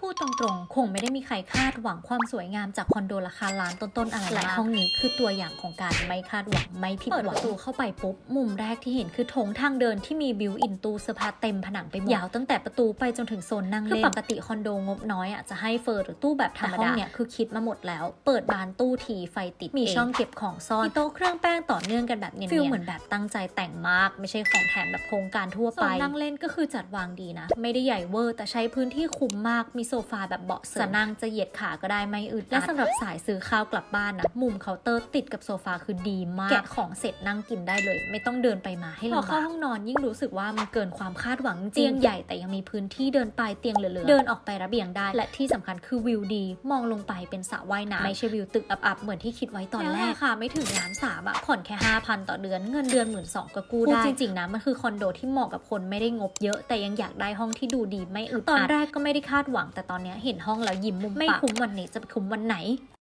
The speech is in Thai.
พูดตรงๆ คงไม่ได้มีใครคาดหวังความสวยงามจากคอนโดราคาล้านต้นๆอะไรและห้องนี้คือตัวอย่างของการไม่คาดหวังไม่ผิดหวังเปิดประตูเข้าไปปุ๊บ มุมแรกที่เห็นคือโถงทางเดินที่มีบิวอินตู้เสื้อผ้าเต็มผนังไปหมดยาวตั้งแต่ประตูไปจนถึงโซนนั่งเล่นคือปกติคอนโดงบน้อยอะจะให้เฟอร์หรือตู้แบบธรรมดาห้องเนี่ยคือคิดมาหมดแล้ว เปิดบานตู้ทีไฟติดมีช่องเก็บของซ่อนมีโต๊ะเครื่องแป้งต่อเนื่องกันแบบเนียนๆฟิลเหมือนแบบตั้งใจแต่งมาก ไม่ใช่ของแถมแบบโครงการทั่วไปนั่งเล่นก็คือจัดวางดีนะ ไม่ได้ใหญ่เวอร์แต่ใช้พื้นที่คุ้มมากมีโซฟาแบบเบาะเสริมจะนั่งจะเหยียดขาก็ได้ไม่อึดอัดและสำหรับสายซื้อข้าวกลับบ้านนะมุมเคาน์เตอร์ติดกับโซฟาคือดีมากแกะของเสร็จนั่งกินได้เลย ไม่ต้องเดินไปมาให้ลำบากพอเข้าห้องนอนยิ่งรู้สึกว่ามันเกินความคาดหวังจริงเตียงใหญ่แต่ยังมีพื้นที่เดินไปเตียงเหลือๆเดินออกไประเบียงได้ และที่สำคัญคือวิวดี มองลงไปเป็นสระว่ายน้ำไม่ใช่วิวตึกอับๆเหมือนที่คิดไว้ตอนแรกค่ะไม่ถึงล้านสามอะผ่อนแค่5,000ต่อเดือนเงินเดือนหมื่นสองก็กู้ได้จริงๆนะมันคือคอนโดที่เหมาะกับคนไม่ได้งบเยอะแต่ยังอยากได้ห้องที่ดูดีไม่อึดอัดตอนแรกก็ไม่ได้คาดหวังแต่ตอนนี้เห็นห้องแล้วยิ้มมุมปากไม่คุ้มวันนี้จะไปคุ้มวันไหน